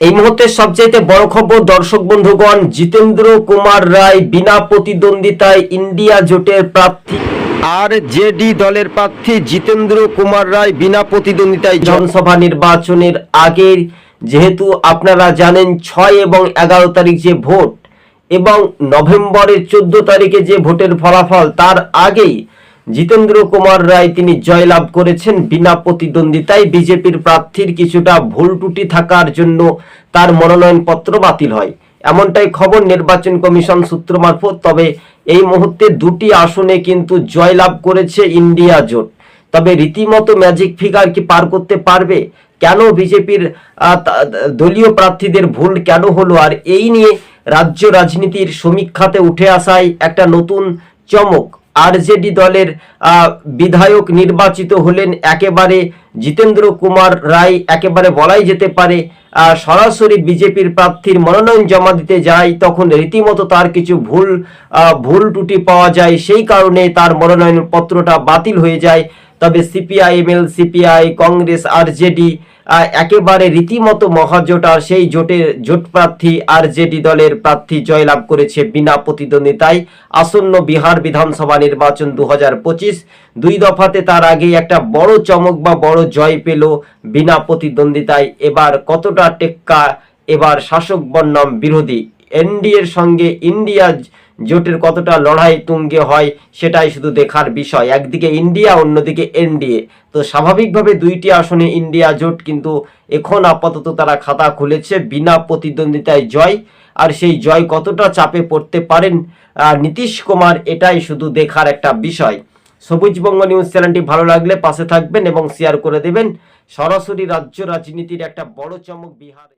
এই মুহূর্তে সবচাইতে বড় খবর দর্শক বন্ধুগণ জিতেন্দ্র কুমার রায় বিনা প্রতিদ্বন্দ্বিতায় ইন্ডিয়া জোটের প্রার্থী। আর জেডি দলের প্রার্থী জিতেন্দ্র কুমার রায় বিনা প্রতিদ্বন্দ্বিতায় জনসভা নির্বাচনের আগে যেহেতু আপনারা জানেন ছয় এবং এগারো তারিখ যে ভোট এবং নভেম্বরের চোদ্দ তারিখে যে ভোটের ফলাফল তার আগেই জিতেন্দ্র কুমার রায় তিনি জয়লাভ করেছেন বিনা প্রতিদ্বন্দ্বিতায়। বিজেপির প্রার্থীর কিছুটা ভুল ত্রুটি থাকার জন্য তার মনোনয়ন পত্র বাতিল হয়। এমনটাই খবর নির্বাচন কমিশন সূত্র মারফত। তবে এই মুহূর্তে দুটি আসনে কিন্তু জয়লাভ করেছে ইন্ডিয়া জোট। তবে রীতিমতো ম্যাজিক ফিগার কি পার করতে পারবে? কেন বিজেপির দলীয় প্রার্থীদের ভুল কেন হলো? আর এই নিয়ে রাজ্য রাজনীতির সমীক্ষাতে উঠে আসায় একটা নতুন চমক। আরজেডি দলের বিধায়ক নির্বাচিত হলেন একেবারে জিতেন্দ্র কুমার রায়, একেবারে বলাই যেতে পারে সরাসরি বিজেপির প্রার্থীর মনোনয়ন জমা দিতে যায়, তখন রীতিমতো তার কিছু ভুল ভুল ত্রুটি পাওয়া যায়, সেই কারণে তার মনোনয়ন পত্রটা বাতিল হয়ে যায়। তবে সিপিআই, এমএল, সিপিআই, কংগ্রেস, আরজেডি একেবারে রীতিমতো মহাজোট আর সেই জোটের জোট প্রার্থী আর জেডি দলের প্রার্থী জয়লাভ করেছে বিনা প্রতিদ্বন্দ্বিতায় আসন্ন বিহার বিধানসভা নির্বাচন দু দুই দফাতে তার আগে একটা বড় চমক বা বড় জয় পেল বিনা প্রতিদ্বন্দ্বিতায় এবার কতটা টেক্কা, এবার শাসক বন্যম বিরোধী। এনডিএর সঙ্গে ইন্ডিয়া জোটের কতটা লড়াই তুঙ্গে হয় সেটাই শুধু দেখার বিষয়। একদিকে ইন্ডিয়া, অন্যদিকে এনডিএ। তো স্বাভাবিকভাবে দুইটি আসনে ইন্ডিয়া জোট কিন্তু এখন আপাতত তারা খাতা খুলেছে বিনা প্রতিদ্বন্দ্বিতায় জয়। আর সেই জয় কতটা চাপে পড়তে পারেন নীতিশ কুমার, এটাই শুধু দেখার একটা বিষয়। সবুজবঙ্গ নিউজ চ্যানেলটি ভালো লাগলে পাশে থাকবেন এবং শেয়ার করে দেবেন। সরাসরি রাজ্য রাজনীতির একটা বড় চমক বিহারে।